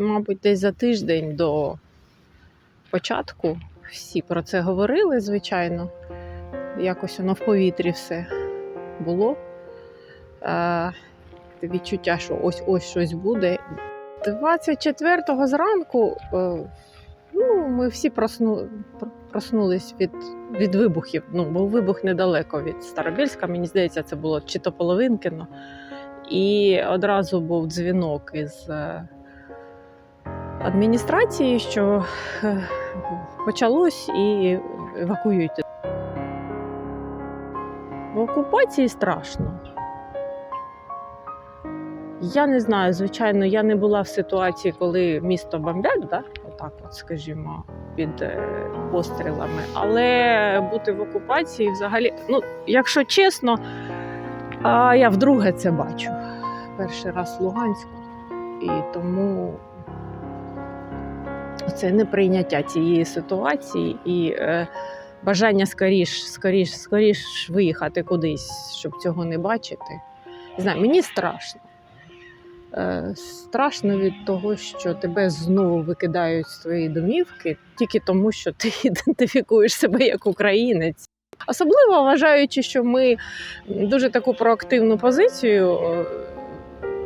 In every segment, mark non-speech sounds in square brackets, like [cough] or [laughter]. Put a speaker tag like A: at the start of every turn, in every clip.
A: Мабуть, десь за тиждень до початку всі про це говорили, звичайно. Якось воно в повітрі все було. Е, відчуття, що ось ось щось буде. 24-го зранку е, ну, ми всі просну, проснулись від, від вибухів. Ну, був вибух недалеко від Старобільська, мені здається, це було чи то Половинкино. І одразу був дзвінок із е, адміністрації, що е, почалось і евакуюйте. В окупації страшно. Я не знаю, звичайно, я не була в ситуації, коли місто бомбять, да? отак, от, скажімо, під е, пострілами. Але бути в окупації взагалі, ну, якщо чесно, я вдруге це бачу. Перший раз в Луганську. І тому це неприйняття цієї ситуації і е, бажання скоріш, скоріш, скоріш виїхати кудись, щоб цього не бачити. Не знаю, мені страшно. Е, страшно від того, що тебе знову викидають з твоєї домівки тільки тому, що ти [laughs] ідентифікуєш себе як українець. Особливо вважаючи, що ми дуже таку проактивну позицію,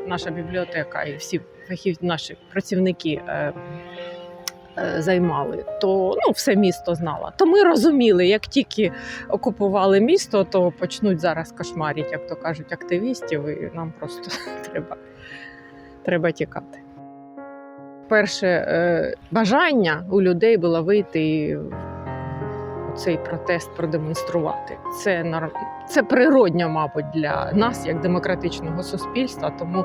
A: наша бібліотека і всі фахівці, наші працівники е, займали, то ну, все місто знало. То ми розуміли, як тільки окупували місто, то почнуть зараз кошмарити, як то кажуть, активістів, і нам просто [laughs] треба, треба тікати. Перше е, бажання у людей було вийти і цей протест продемонструвати. Це це природньо, мабуть, для нас, як демократичного суспільства, тому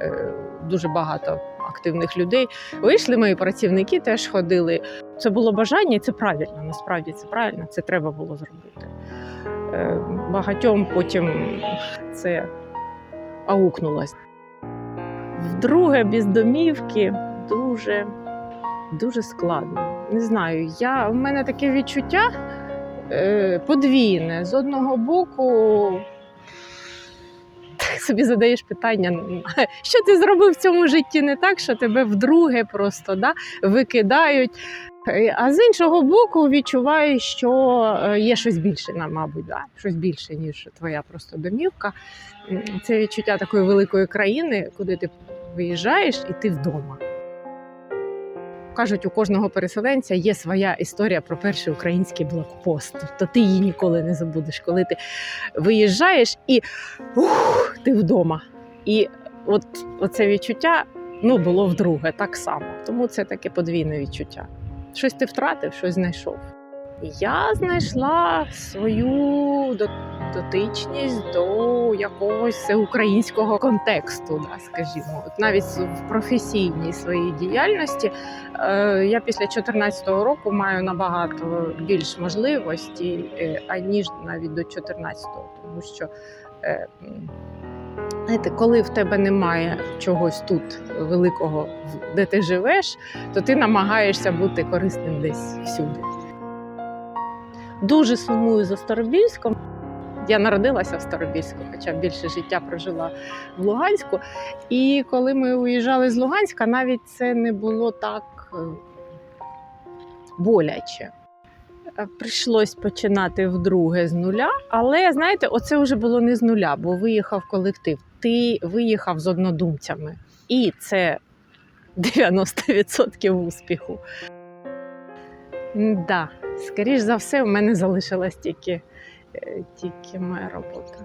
A: е, дуже багато активних людей вийшли. Мої працівники теж ходили. Це було бажання, і це правильно. Насправді це правильно, це треба було зробити. Е, багатьом потім це аукнулось. Вдруге, без домівки дуже, дуже складно. Не знаю, я, в мене таке відчуття е, подвійне. З одного боку, собі задаєш питання, [laughs] що ти зробив в цьому житті не так, що тебе вдруге просто да, викидають. Е, А з іншого боку, відчуваєш, що е, є щось більше, мабуть, да? щось більше, ніж твоя просто домівка. Це відчуття такої великої країни, куди ти виїжджаєш і ти вдома. Кажуть, у кожного переселенця є своя історія про перший український блокпост. Тобто ти її ніколи не забудеш, коли ти виїжджаєш і ух, ти вдома. І от оце відчуття ну, було вдруге так само. Тому це таке подвійне відчуття. Щось ти втратив, щось знайшов. Я знайшла свою дотичність до якогось всеукраїнського контексту, да, скажімо. От навіть в професійній своїй діяльності е, я після 2014 року маю набагато більш можливостей, е, аніж навіть до 2014-го, тому що. е, Знаєте, коли в тебе немає чогось тут великого, де ти живеш, то ти намагаєшся бути корисним десь всюди. Дуже сумую за Старобільськом. Я народилася в Старобільську, хоча більше життя прожила в Луганську. І коли ми уїжджали з Луганська, навіть це не було так е, боляче. Е, Прийшлось починати вдруге з нуля, але знаєте, оце вже було не з нуля, бо виїхав колектив. Ти виїхав з однодумцями, і це 90% успіху. Да, скоріш за все, в мене залишилась тільки, е, тільки моя робота.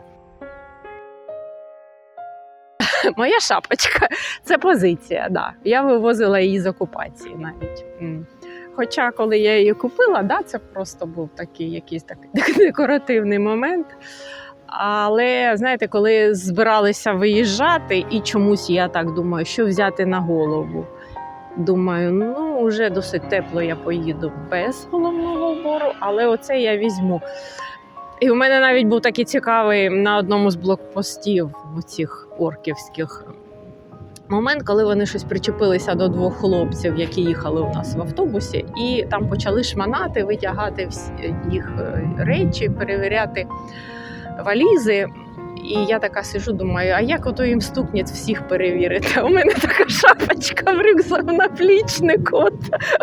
A: [laughs] Моя шапочка це позиція, да. Я вивозила її з окупації навіть. Хоча, коли я її купила, да, це просто був такий якийсь такий [laughs] декоративний момент. Але знаєте, коли збиралися виїжджати, і чомусь я так думаю, що взяти на голову. Думаю, ну вже досить тепло, я поїду без головного убору, але оце я візьму. І у мене навіть був такий цікавий на одному з блокпостів цих орківських момент, коли вони щось причепилися до двох хлопців, які їхали у нас в автобусі, і там почали шманати, витягати всі їх е, речі, перевіряти валізи. І я така сижу, думаю, а як ото їм стукнець всіх перевірити? У мене така шапочка в рюкзак на плічнику. От,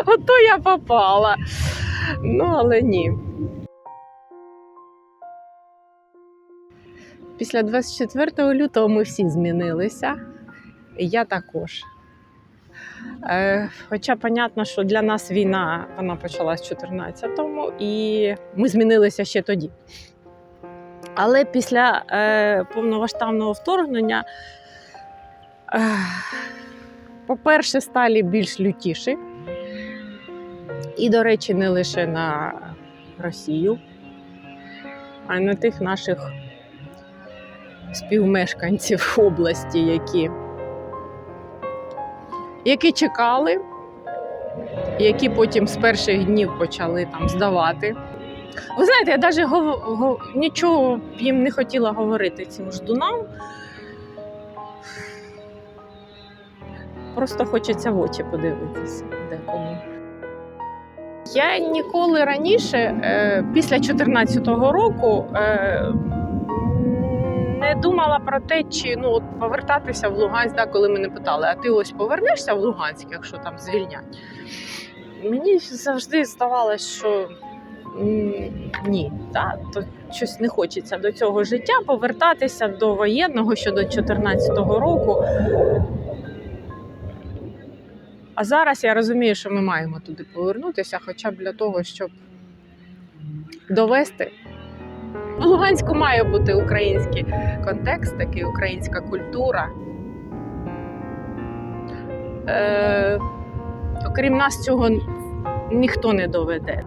A: ото я попала. Ну, але ні. Після 24 лютого ми всі змінилися. І я також. Е, хоча, понятно, що для нас війна вона почалась 14-му, і ми змінилися ще тоді. Але після е, повномасштабного вторгнення, е, по-перше, стали більш лютіші. І, до речі, не лише на Росію, а й на тих наших співмешканців області, які, які чекали, які потім з перших днів почали там здавати. Ви знаєте, я навіть гов... гов- нічого їм не хотіла говорити цим ждунам. Просто хочеться в очі подивитися декому. Я ніколи раніше, е, після 2014 року, е, не думала про те, чи ну, от повертатися в Луганськ, да, коли мене питали, а ти ось повернешся в Луганськ, якщо там звільнять. Мені завжди здавалося, що ні, да, то щось не хочеться до цього життя повертатися до воєнного ще до 2014 року. А зараз я розумію, що ми маємо туди повернутися, хоча б для того, щоб довести. В Луганську має бути український контекст, такий українська культура. Е, окрім нас, цього ніхто не доведе.